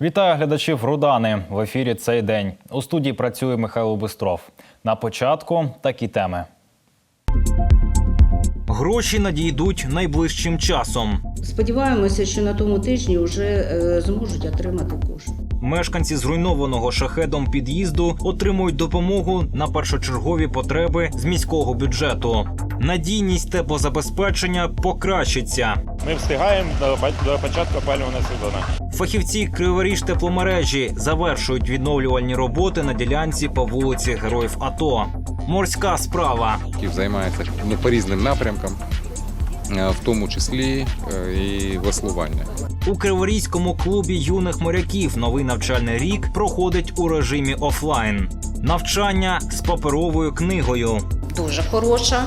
Вітаю глядачів Рудани. В ефірі цей день. У студії працює Михайло Бистров. На початку такі теми. Гроші надійдуть найближчим часом. Сподіваємося, що на тому тижні вже е, зможуть отримати кошти. Мешканці зруйнованого шахедом під'їзду отримують допомогу на першочергові потреби з міського бюджету. Надійність теплозабезпечення покращиться. Ми встигаємо до, до початку опалювального сезону. Фахівці Криворіж тепломережі завершують відновлювальні роботи на ділянці по вулиці Героїв АТО. Морська справа. Київ займається ну, по різним напрямкам, е, в тому числі е, і веслування. У Криворізькому клубі юних моряків новий навчальний рік проходить у режимі офлайн. Навчання з паперовою книгою. дуже хороша,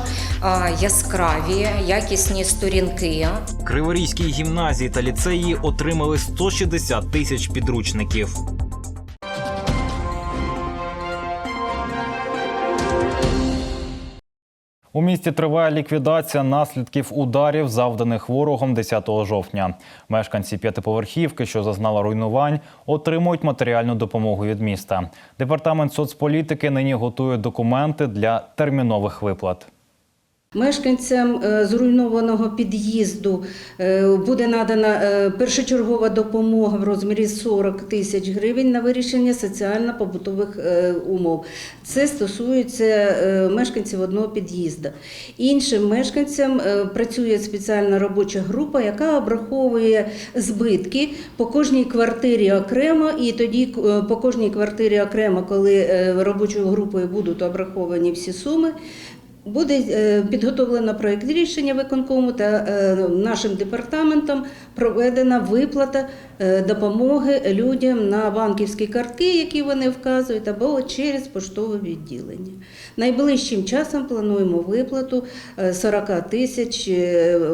яскраві, якісні сторінки. Криворізькій гімназії та ліцеї отримали 160 тисяч підручників. У місті триває ліквідація наслідків ударів, завданих ворогом 10 жовтня. Мешканці п'ятиповерхівки, що зазнала руйнувань, отримують матеріальну допомогу від міста. Департамент соцполітики нині готує документи для термінових виплат. Мешканцям е, зруйнованого під'їзду е, буде надана е, першочергова допомога в розмірі 40 тисяч гривень на вирішення соціально-побутових умов. Це стосується мешканців одного під'їзду. Іншим мешканцям працює спеціальна робоча група, яка обраховує збитки по кожній квартирі окремо, і тоді по кожній квартирі окремо, коли робочою групою будуть обраховані всі суми. Буде е, підготовлено проєкт рішення виконкому та е, нашим департаментом проведена виплата е, допомоги людям на банківські картки, які вони вказують, або через поштове відділення. Найближчим часом плануємо виплату е, 40 тисяч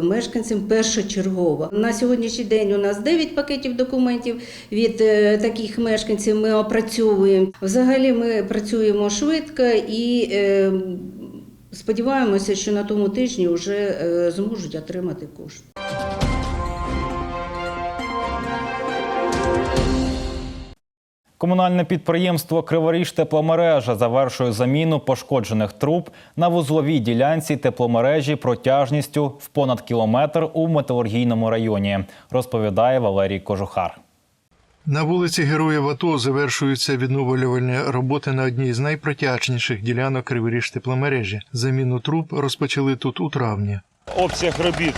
мешканцям першочергово. На сьогоднішній день у нас 9 пакетів документів від таких мешканців. Ми опрацьовуємо. Взагалі ми працюємо швидко і. Сподіваємося, що на тому тижні вже е, зможуть отримати кошти. Комунальне підприємство Криворіж тепломережа завершує заміну пошкоджених труб на вузловій ділянці тепломережі протяжністю в понад кілометр у металургійному районі, розповідає Валерій Кожухар. На вулиці Героїв АТО завершуються відновлювальні роботи на одній з найпротячніших ділянок Криворіж тепломережі. Заміну труб розпочали тут у травні. Обсяг робіт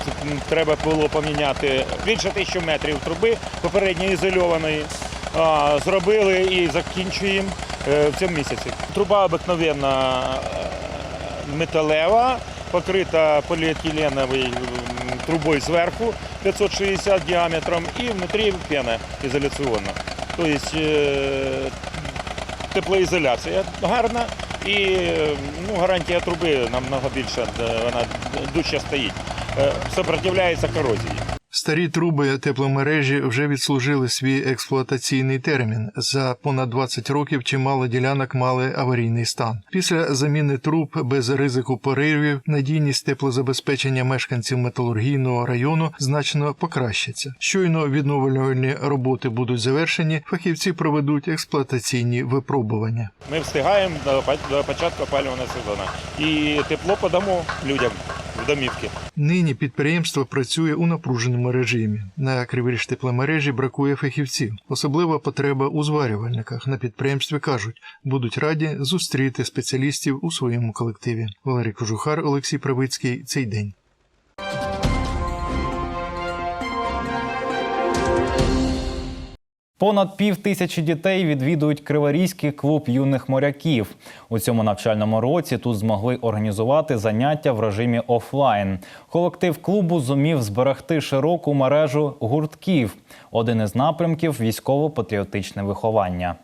треба було поміняти більше тисячі метрів труби попередньо ізольованої. Зробили і закінчуємо е, в цьому місяці. Труба обикновенна е, металева, покрита поліетиленовою м, трубою зверху 560 діаметром і внутри пена ізоляційна. Тобто е, теплоізоляція гарна і ну, гарантія труби намного більша, вона дужче стоїть. Е, Сопротивляється корозії. Старі труби тепломережі вже відслужили свій експлуатаційний термін. За понад 20 років чимало ділянок мали аварійний стан. Після заміни труб без ризику поривів надійність теплозабезпечення мешканців металургійного району значно покращиться. Щойно відновлювальні роботи будуть завершені, фахівці проведуть експлуатаційні випробування. Ми встигаємо до початку опалювального сезону. І тепло подамо людям в домівки. Нині підприємство працює у напруженому режимі. На Криворіж тепломережі бракує фахівців. Особлива потреба у зварювальниках. На підприємстві кажуть, будуть раді зустріти спеціалістів у своєму колективі. Валерій Кожухар, Олексій Правицький. Цей день. Понад пів тисячі дітей відвідують Криворізький клуб юних моряків. У цьому навчальному році тут змогли організувати заняття в режимі офлайн. Колектив клубу зумів зберегти широку мережу гуртків. Один із напрямків військово-патріотичне виховання.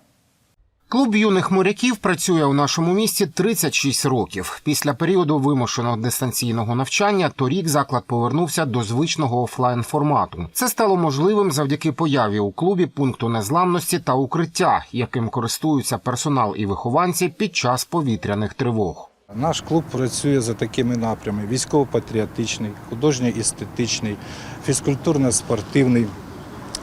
Клуб юних моряків працює у нашому місті 36 років. Після періоду вимушеного дистанційного навчання торік заклад повернувся до звичного офлайн формату. Це стало можливим завдяки появі у клубі пункту незламності та укриття, яким користуються персонал і вихованці під час повітряних тривог. Наш клуб працює за такими напрямами: військово-патріотичний, художньо-естетичний, фізкультурно-спортивний,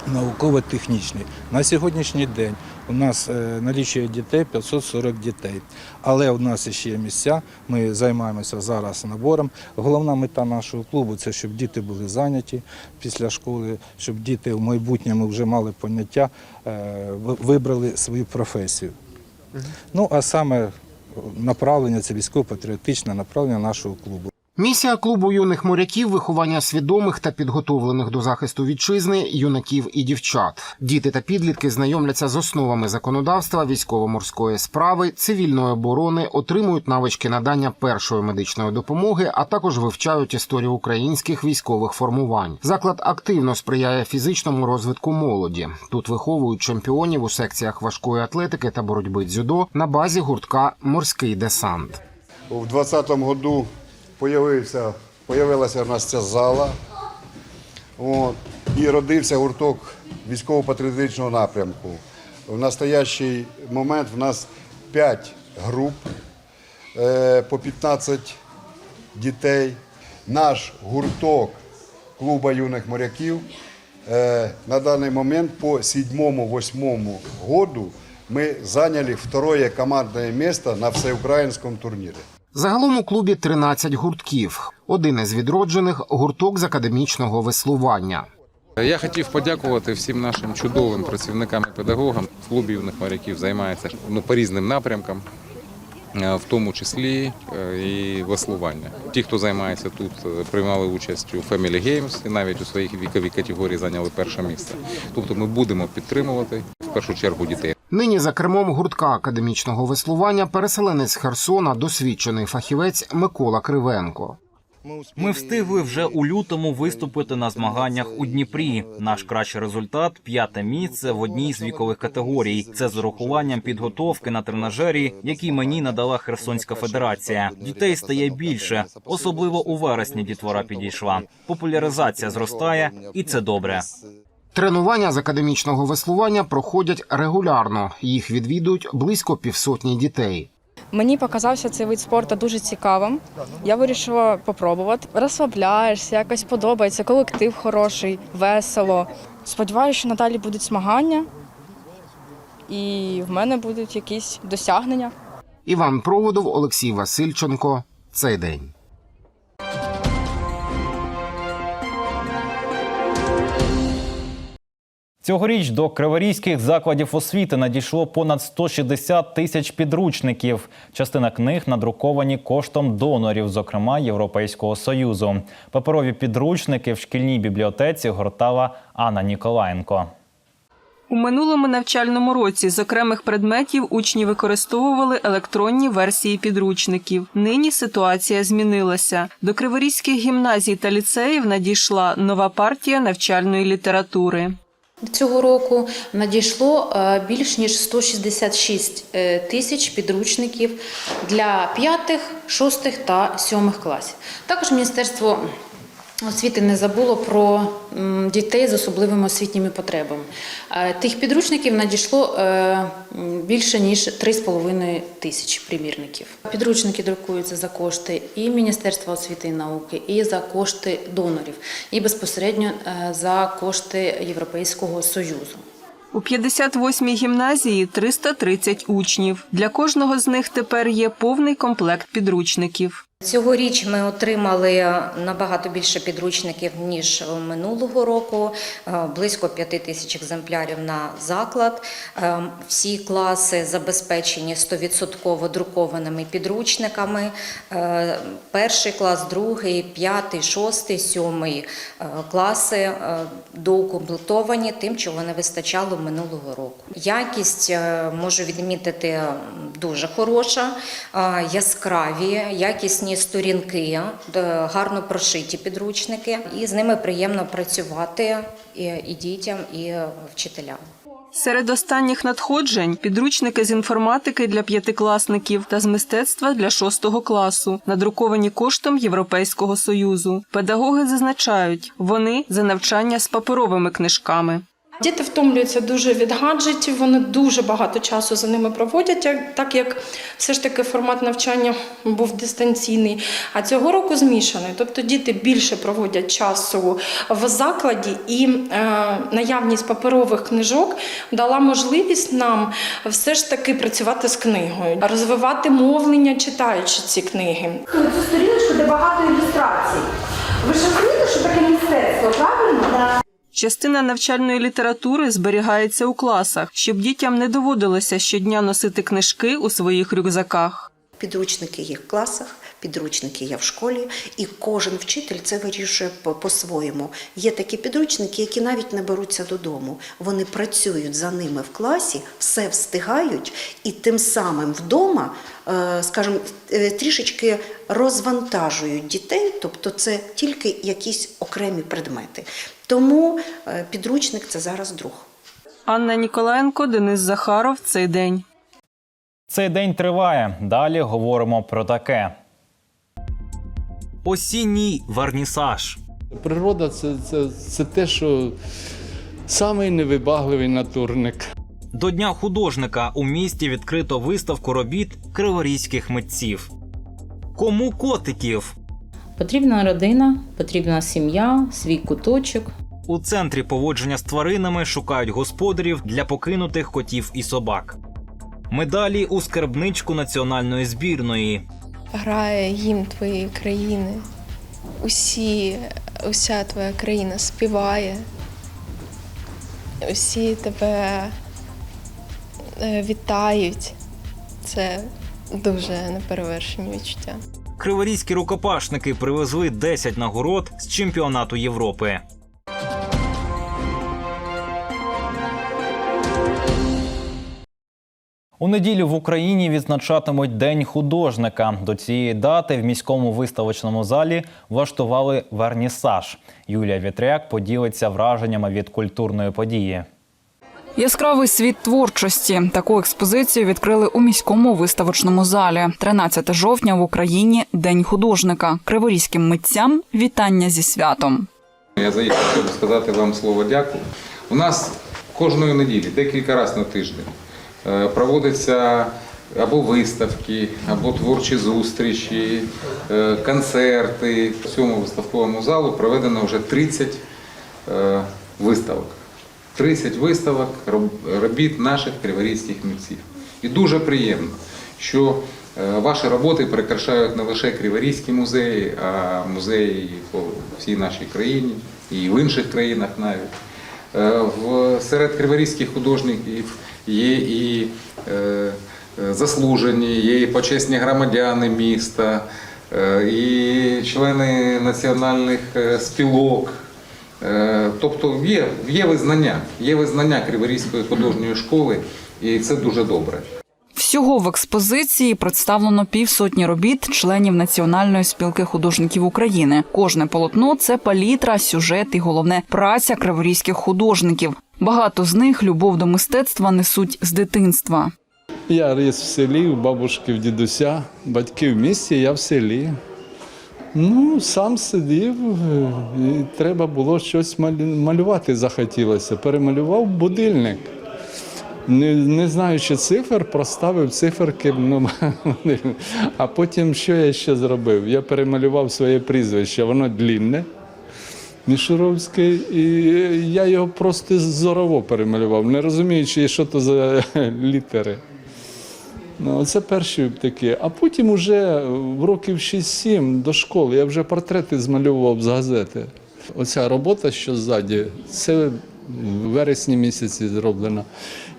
науково-технічний. На сьогоднішній день у нас е, налічує дітей 540 дітей. Але у нас ще є місця, ми займаємося зараз набором. Головна мета нашого клубу це щоб діти були зайняті після школи, щоб діти в майбутньому вже мали поняття, е, вибрали свою професію. Ну а саме направлення це військово-патріотичне направлення нашого клубу. Місія клубу юних моряків виховання свідомих та підготовлених до захисту вітчизни юнаків і дівчат. Діти та підлітки знайомляться з основами законодавства, військово-морської справи, цивільної оборони, отримують навички надання першої медичної допомоги, а також вивчають історію українських військових формувань. Заклад активно сприяє фізичному розвитку молоді. Тут виховують чемпіонів у секціях важкої атлетики та боротьби дзюдо на базі гуртка Морський десант. У 2020 году появився, появилася в нас ця зала. От, і родився гурток військово-патріотичного напрямку. В настоящий момент в нас 5 груп е, по 15 дітей. Наш гурток клуба юних моряків е, на даний момент по 7-8 году ми зайняли второе командне місце на всеукраїнському турнірі. Загалом у клубі 13 гуртків. Один із відроджених гурток з академічного веслування. Я хотів подякувати всім нашим чудовим працівникам і педагогам. В клубі юних моряків займається ну, по різним напрямкам, е, в тому числі е, і веслування. Ті, хто займається тут, е, приймали участь у Family Games і навіть у своїх віковій категорії зайняли перше місце. Тобто ми будемо підтримувати в першу чергу дітей. Нині за кермом гуртка академічного веслування переселенець Херсона, досвідчений фахівець Микола Кривенко. Ми встигли вже у лютому виступити на змаганнях у Дніпрі. Наш кращий результат п'яте місце в одній з вікових категорій. Це з урахуванням підготовки на тренажері, який мені надала Херсонська федерація. Дітей стає більше, особливо у вересні дітвора підійшла. Популяризація зростає, і це добре. Тренування з академічного веслування проходять регулярно. Їх відвідують близько півсотні дітей. Мені показався цей вид спорту дуже цікавим. Я вирішила попробувати. Розслабляєшся, якось подобається, колектив хороший, весело. Сподіваюся, що надалі будуть змагання, і в мене будуть якісь досягнення. Іван Проводов, Олексій Васильченко. Цей день. Цьогоріч до криворізьких закладів освіти надійшло понад 160 тисяч підручників. Частина книг надруковані коштом донорів, зокрема Європейського союзу. Паперові підручники в шкільній бібліотеці гортала Анна Ніколаєнко. У минулому навчальному році з окремих предметів учні використовували електронні версії підручників. Нині ситуація змінилася. До криворізьких гімназій та ліцеїв надійшла нова партія навчальної літератури. Цього року надійшло е, більш ніж 166 е, тисяч підручників для п'ятих, шостих та сьомих класів. Також Міністерство освіти не забуло про дітей з особливими освітніми потребами. Тих підручників надійшло е, більше ніж 3,5 тисяч примірників. Підручники друкуються за кошти і Міністерства освіти і науки, і за кошти донорів, і безпосередньо е, за кошти Європейського Союзу. У 58-й гімназії 330 учнів. Для кожного з них тепер є повний комплект підручників. Цьогоріч ми отримали набагато більше підручників ніж минулого року, е, близько 5 тисяч екземплярів на заклад. Е, Всі класи забезпечені 100% друкованими підручниками. Е, Перший клас, другий, п'ятий, шостий, сьомий е, класи е, доукомплектовані тим, чого не вистачало минулого року. Якість е, можу відмітити дуже хороша, е, яскраві, якісні сторінки, е, гарно прошиті підручники, і з ними приємно працювати і дітям, і вчителям. Серед останніх надходжень підручники з інформатики для п'ятикласників та з мистецтва для шостого класу, надруковані коштом Європейського союзу. Педагоги зазначають, вони за навчання з паперовими книжками. Діти втомлюються дуже від гаджетів, вони дуже багато часу за ними проводять, так як все ж таки формат навчання був дистанційний. А цього року змішаний. Тобто діти більше проводять часу в закладі, і е, наявність паперових книжок дала можливість нам все ж таки працювати з книгою, розвивати мовлення, читаючи ці книги. Цю сторіночку, де багато ілюстрацій. Ви ж розумієте, що таке мистецтво, правильно? Частина навчальної літератури зберігається у класах, щоб дітям не доводилося щодня носити книжки у своїх рюкзаках. Підручники є в класах, підручники є в школі, і кожен вчитель це вирішує по- по-своєму. Є такі підручники, які навіть не беруться додому. Вони працюють за ними в класі, все встигають, і тим самим вдома, е, скажімо, е, трішечки розвантажують дітей, тобто це тільки якісь окремі предмети. Тому е, підручник це зараз друг. Анна Ніколаєнко, Денис Захаров. Цей день. Цей день триває. Далі говоримо про таке. Осінній вернісаж. Природа це, це, це те, що самий невибагливий натурник. До Дня художника у місті відкрито виставку робіт криворізьких митців. Кому котиків? Потрібна родина, потрібна сім'я, свій куточок. У центрі поводження з тваринами шукають господарів для покинутих котів і собак. Медалі у скарбничку національної збірної. Грає гімн твоєї країни. Усі, уся твоя країна співає. Усі тебе е, вітають. Це дуже неперевершені відчуття. Криворізькі рукопашники привезли 10 нагород з чемпіонату Європи. У неділю в Україні відзначатимуть День художника. До цієї дати в міському виставочному залі влаштували вернісаж. Юлія Вітряк поділиться враженнями від культурної події. Яскравий світ творчості. Таку експозицію відкрили у міському виставочному залі. 13 жовтня в Україні День художника. Криворізьким митцям вітання зі святом. Я заїхав, щоб сказати вам слово дякую. У нас кожної неділі, декілька разів на тиждень, е, проводяться або виставки, або творчі зустрічі, е, концерти. В цьому виставковому залу проведено вже 30 е, виставок. 30 виставок робіт наших криворізьких митців. І дуже приємно, що е, ваші роботи прикрашають не лише Криворізькі музеї, а музеї по всій нашій країні і в інших країнах навіть. Е, серед криворізьких художників є і е, заслужені, є і почесні громадяни міста, і члени національних спілок. Е, Тобто є, є визнання, є визнання Криворізької художньої школи, і це дуже добре. Всього в експозиції представлено півсотні робіт членів Національної спілки художників України. Кожне полотно це палітра, сюжет і головне праця криворізьких художників. Багато з них любов до мистецтва несуть з дитинства. Я ріс в селі, у бабушки, в дідуся, батьки в місті, я в селі. Ну, сам сидів, і треба було щось малювати захотілося. Перемалював будильник. Не, не знаючи цифр, проставив циферки. Ну, а потім що я ще зробив? Я перемалював своє прізвище, воно длінне. Мішуровське, і я його просто зорово перемалював, не розуміючи, що то за літери. Ну, це перші такі. А потім уже в років 6-7 до школи я вже портрети змальовував з газети. Оця робота, що ззаді, це в вересні місяці зроблена.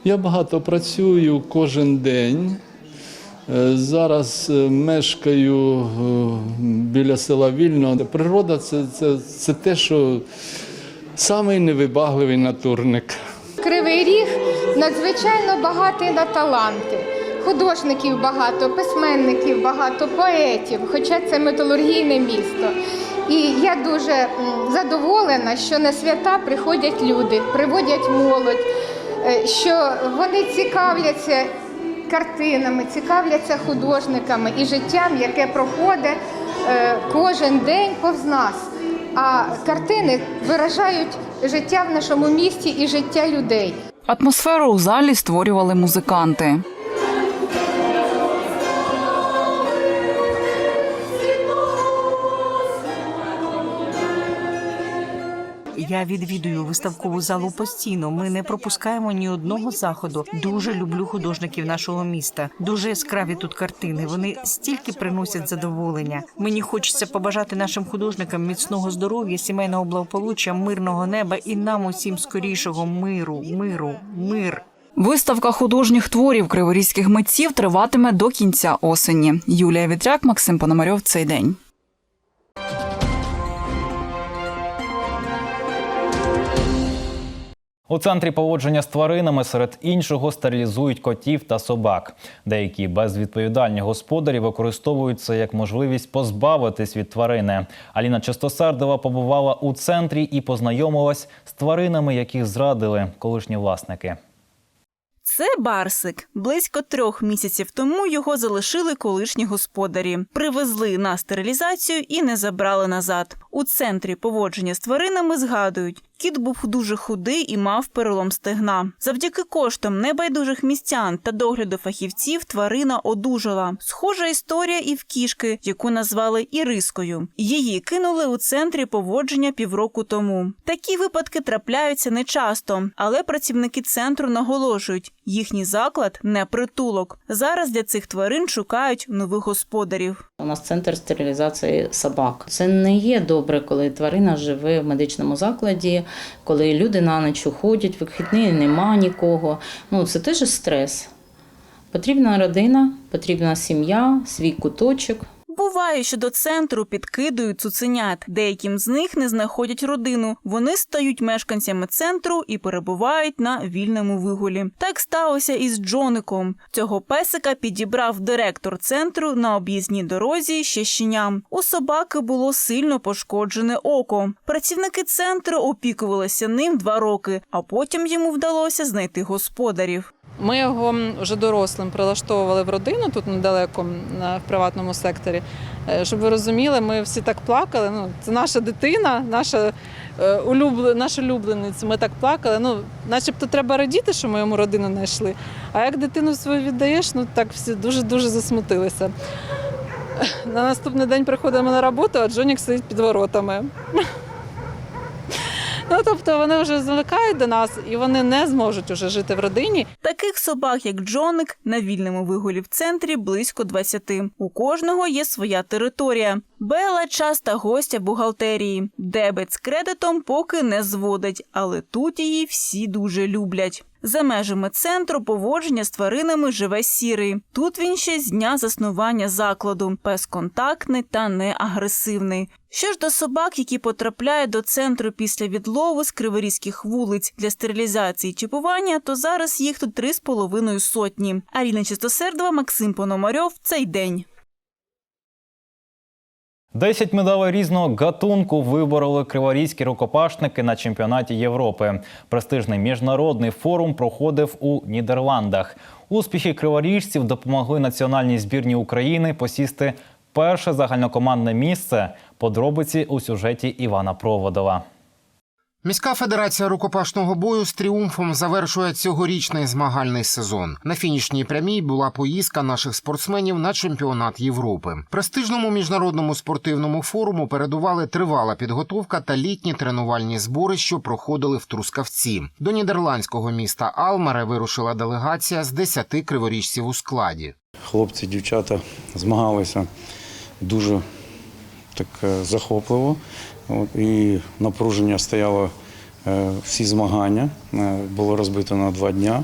Я багато працюю кожен день. Е, Зараз е, мешкаю е, біля села Вільно. Природа це, це, це те, що самий невибагливий натурник. Кривий ріг надзвичайно багатий на таланти. Художників багато, письменників багато, поетів, хоча це металургійне місто. І я дуже задоволена, що на свята приходять люди, приводять молодь, е, що вони цікавляться картинами, цікавляться художниками і життям, яке проходить е, кожен день повз нас. А картини виражають життя в нашому місті і життя людей. Атмосферу у залі створювали музиканти. Я відвідую виставкову залу постійно. Ми не пропускаємо ні одного заходу. Дуже люблю художників нашого міста. Дуже яскраві тут картини. Вони стільки приносять задоволення. Мені хочеться побажати нашим художникам міцного здоров'я, сімейного благополуччя, мирного неба і нам усім скорішого миру, миру, мир. Виставка художніх творів криворізьких митців триватиме до кінця осені. Юлія Вітряк, Максим Пономарьов. Цей день. У центрі поводження з тваринами серед іншого стерилізують котів та собак. Деякі безвідповідальні господарі використовують це як можливість позбавитись від тварини. Аліна Чистосердова побувала у центрі і познайомилась з тваринами, яких зрадили колишні власники. Це Барсик. Близько трьох місяців тому його залишили колишні господарі, привезли на стерилізацію і не забрали назад. У центрі поводження з тваринами згадують, кіт був дуже худий і мав перелом стегна. Завдяки коштам небайдужих містян та догляду фахівців тварина одужала. Схожа історія і в кішки, яку назвали Ірискою. Її кинули у центрі поводження півроку тому. Такі випадки трапляються нечасто, але працівники центру наголошують, їхній заклад не притулок. Зараз для цих тварин шукають нових господарів. У нас центр стерилізації собак. Це не є добре, коли тварина живе в медичному закладі, коли люди на ніч уходять, вихідні нема нікого. Ну це теж стрес. Потрібна родина, потрібна сім'я, свій куточок. Буває, що до центру підкидують цуценят. Деяким з них не знаходять родину. Вони стають мешканцями центру і перебувають на вільному вигулі. Так сталося і з Джоником. Цього песика підібрав директор центру на об'їзній дорозі ще щеням. У собаки було сильно пошкоджене око. Працівники центру опікувалися ним два роки, а потім йому вдалося знайти господарів. Ми його вже дорослим прилаштовували в родину тут недалеко в приватному секторі. Е, Щоб ви розуміли, ми всі так плакали. Ну, це наша дитина, наша е, улюбле, наш. Ми так плакали. Ну, начебто треба радіти, що ми йому родину знайшли. А як дитину свою віддаєш, ну так всі дуже дуже засмутилися. На наступний день приходимо на роботу, а Джонік сидить під воротами. Ну, тобто вони вже звикають до нас і вони не зможуть уже жити в родині. Таких собак, як Джоник, на вільному вигулі в центрі близько 20. У кожного є своя територія. Бела часта гостя бухгалтерії. Дебет з кредитом поки не зводить, але тут її всі дуже люблять. За межами центру поводження з тваринами живе сірий. Тут він ще з дня заснування закладу, безконтактний та неагресивний. Що ж до собак, які потрапляють до центру після відлову з криворізьких вулиць для стерилізації чіпування, то зараз їх тут три з половиною сотні. Аріна Чистосердова, Максим Пономарьов. Цей день. Десять медалей різного гатунку вибороли криворізькі рукопашники на чемпіонаті Європи. Престижний міжнародний форум проходив у Нідерландах. Успіхи криворіжців допомогли національній збірні України посісти перше загальнокомандне місце. Подробиці у сюжеті Івана Проводова. Міська федерація рукопашного бою з тріумфом завершує цьогорічний змагальний сезон. На фінішній прямій була поїздка наших спортсменів на чемпіонат Європи. Престижному міжнародному спортивному форуму передували тривала підготовка та літні тренувальні збори, що проходили в Трускавці. До нідерландського міста Алмаре вирушила делегація з 10 криворіжців у складі. Хлопці, дівчата змагалися дуже так е, захопливо. От, і напруження стояло е, всі змагання. Е, Було розбито на два дня.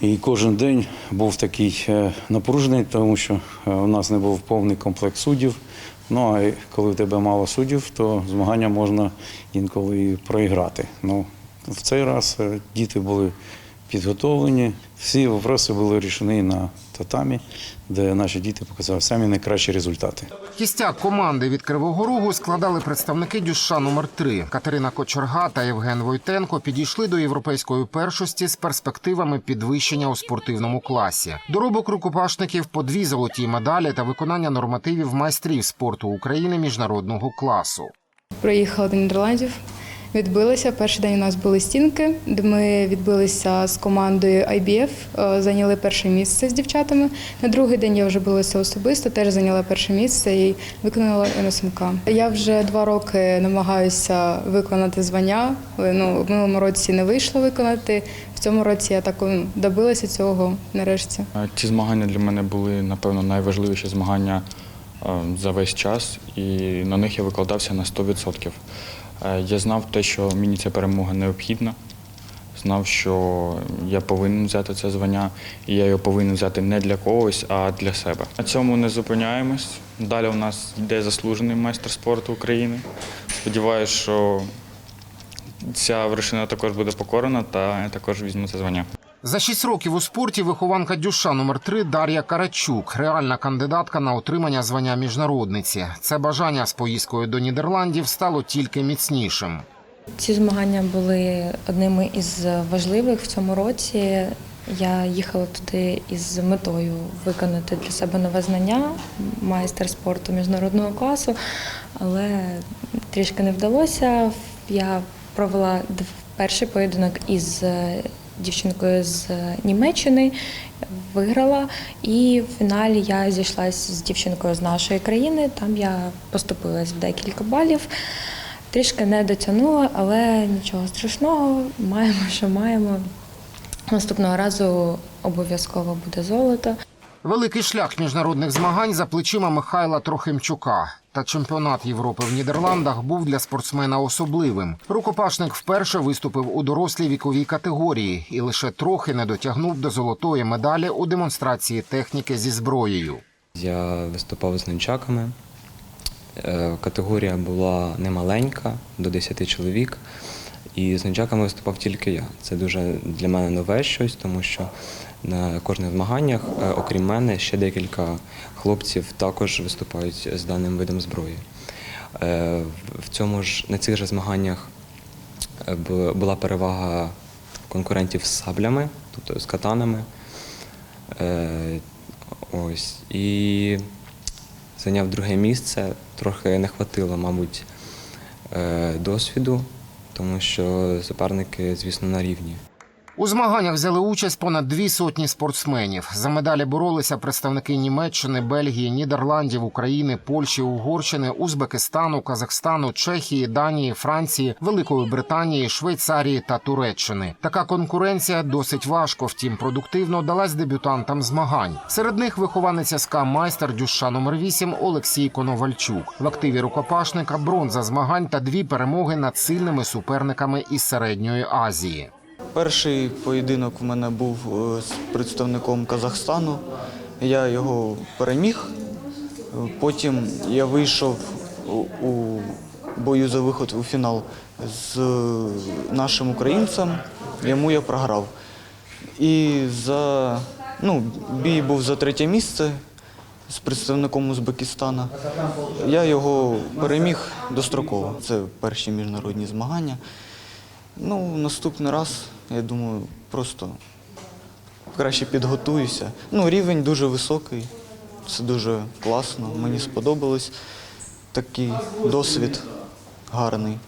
І кожен день був такий е, напружений, тому що у нас не був повний комплект суддів. Ну а коли в тебе мало суддів, то змагання можна інколи і проіграти. Ну, в цей раз діти були підготовлені. Всі вопроси були рішені на татамі, де наші діти показали самі найкращі результати. Кістяк команди від Кривого Рогу складали представники Дюша номер 3 Катерина Кочерга та Євген Войтенко підійшли до європейської першості з перспективами підвищення у спортивному класі. Доробок рукопашників по дві золоті медалі та виконання нормативів майстрів спорту України міжнародного класу. Приїхала до Нідерландів Відбилися. Перший день у нас були стінки, де ми відбилися з командою IBF, е, зайняли перше місце з дівчатами. На другий день я вже билася особисто, теж зайняла перше місце і виконала НСМК. Я вже два роки намагаюся виконати звання. але, Ну, в минулому році не вийшло виконати. В цьому році я так добилася цього нарешті. Ці змагання для мене були, напевно, найважливіші змагання е, за весь час, і на них я викладався на 100%. Е, Я знав те, що мені ця перемога необхідна, знав, що я повинен взяти це звання, і я його повинен взяти не для когось, а для себе. На цьому не зупиняємось. Далі у нас йде заслужений майстер спорту України. Сподіваюсь, що ця вершина також буде покорена, та я також візьму це звання. За шість років у спорті вихованка дюша номер 3 Дар'я Карачук, реальна кандидатка на отримання звання міжнародниці. Це бажання з поїздкою до Нідерландів стало тільки міцнішим. Ці змагання були одними із важливих в цьому році. Я їхала туди із метою виконати для себе нове знання, майстер спорту міжнародного класу, але трішки не вдалося. Я провела перший поєдинок із е, дівчинкою з Німеччини, виграла, і в фіналі я зійшлася з дівчинкою з нашої країни. Там я поступилась в декілька балів. Трішки не дотягнула, але нічого страшного. Маємо, що маємо. Наступного разу обов'язково буде золото. Великий шлях міжнародних змагань за плечима Михайла Трохимчука. Та чемпіонат Європи в Нідерландах був для спортсмена особливим. Рукопашник вперше виступив у дорослій віковій категорії і лише трохи не дотягнув до золотої медалі у демонстрації техніки зі зброєю. Я виступав з нунчаками. Е, Категорія була немаленька, до 10 чоловік. І з нунчаками виступав тільки я. Це дуже для мене нове щось, тому що на кожних змаганнях, е, окрім мене, ще декілька хлопців також виступають з даним видом зброї. Е, В цьому ж на цих же змаганнях е, була перевага конкурентів з саблями, тобто з катанами. Ось. І зайняв друге місце. Трохи не хватило, мабуть, досвіду, тому що суперники, звісно, на рівні. У змаганнях взяли участь понад дві сотні спортсменів. За медалі боролися представники Німеччини, Бельгії, Нідерландів, України, Польщі, Угорщини, Узбекистану, Казахстану, Чехії, Данії, Франції, Великої Британії, Швейцарії та Туреччини. Така конкуренція досить важко, втім продуктивно далась дебютантам змагань. Серед них вихованиця СК майстер дюша номер 8 Олексій Коновальчук. В активі рукопашника бронза змагань та дві перемоги над сильними суперниками із середньої Азії. Перший поєдинок в мене був е, з представником Казахстану. Я його переміг. Потім я вийшов у- у бою за виход у фінал з нашим українцем. Йому я програв. І за ну, бій був за третє місце з представником Узбекистана. Я його переміг достроково. Це перші міжнародні змагання. Ну, наступний раз, я думаю, просто краще підготуюся. Ну, рівень дуже високий, це дуже класно. Мені сподобалось такий досвід гарний.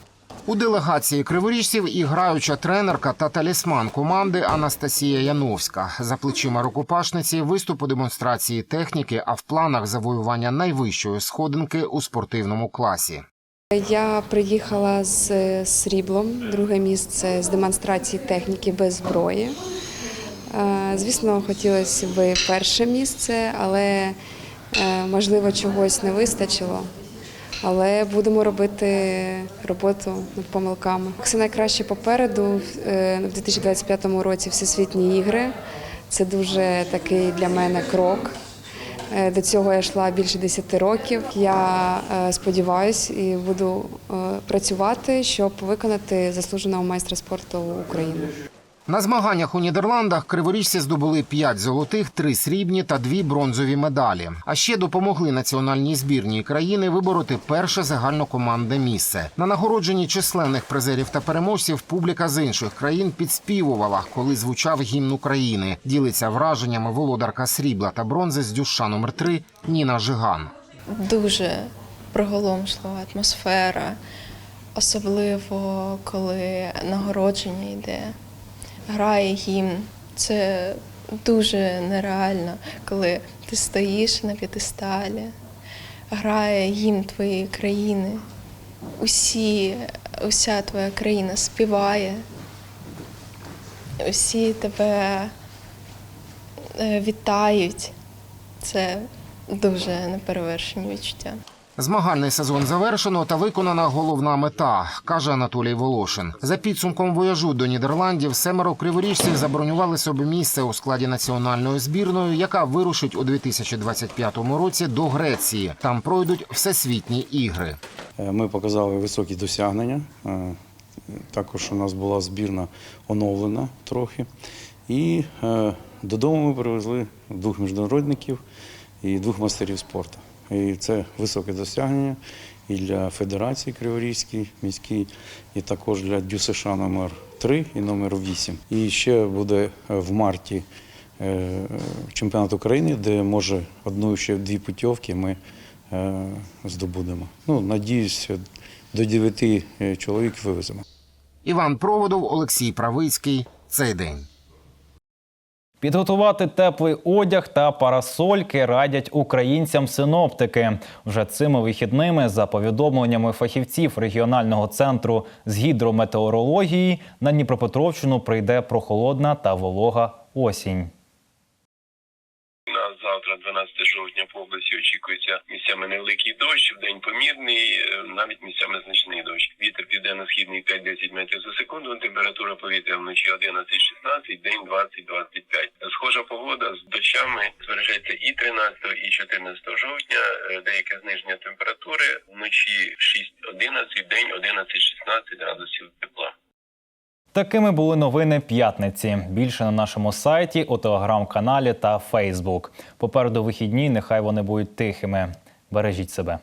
У делегації криворіжців і граюча тренерка та талісман команди Анастасія Яновська. За плечима рукопашниці виступ у демонстрації техніки, а в планах завоювання найвищої сходинки у спортивному класі. Я приїхала з сріблом, друге місце з демонстрації техніки без зброї. Е, Звісно, хотілося б перше місце, але е, можливо чогось не вистачило. Але будемо робити роботу над помилками. Все найкраще попереду Е, в 2025 році всесвітні ігри. Це дуже такий для мене крок. Е, До цього я йшла більше 10 років. Я е, сподіваюся і буду е, працювати, щоб виконати заслуженого майстра спорту України. На змаганнях у Нідерландах криворіжці здобули 5 золотих, 3 срібні та 2 бронзові медалі. А ще допомогли національній збірній країни вибороти перше загальнокомандне місце. На нагородженні численних призерів та переможців публіка з інших країн підспівувала, коли звучав гімн України. Ділиться враженнями володарка срібла та бронзи з дюша номер 3 Ніна Жиган. Дуже приголомшлива атмосфера. особливо коли нагородження йде, грає гімн. Це дуже нереально, коли ти стоїш на п'ятисталі, грає гімн твоєї країни. Усі, уся твоя країна співає, усі тебе е, вітають. Це дуже неперевершені відчуття. Змагальний сезон завершено та виконана головна мета, каже Анатолій Волошин. За підсумком вояжу до Нідерландів семеро криворіжців забронювали собі місце у складі національної збірної, яка вирушить у 2025 році до Греції. Там пройдуть всесвітні ігри. Е, Ми показали високі досягнення. Е, Також у нас була збірна оновлена трохи. І е, додому ми привезли двох міжнародників і двох мастерів спорту. І це високе досягнення і для Федерації Криворізькій міській, і також для ДЮСШ номер 3 і номер 8. І ще буде е, в марті е, чемпіонат України, де може одну ще дві путівки ми е, здобудемо. Ну, надіюсь, до 9 чоловік вивеземо. Іван Проводов, Олексій Правицький. Цей день. Підготувати теплий одяг та парасольки радять українцям синоптики. Вже цими вихідними, за повідомленнями фахівців регіонального центру з гідрометеорології, на Дніпропетровщину прийде прохолодна та волога осінь. На завтра, 12 жовтня, по області очікується місцями невеликий дощ, в день помірний, е, навіть місцями значний дощ. Вітер південно-східний 5-10 метрів за секунду, температура повітря вночі 11-16, день 20-25. Схожа погода з дощами збережеться і 13, і 14 жовтня. Е, Деяке зниження температури вночі 6-11, день 11-16 градусів тепла. Такими були новини п'ятниці. Більше на нашому сайті, у телеграм-каналі та Фейсбук. Попереду вихідні, нехай вони будуть тихими. Бережіть себе.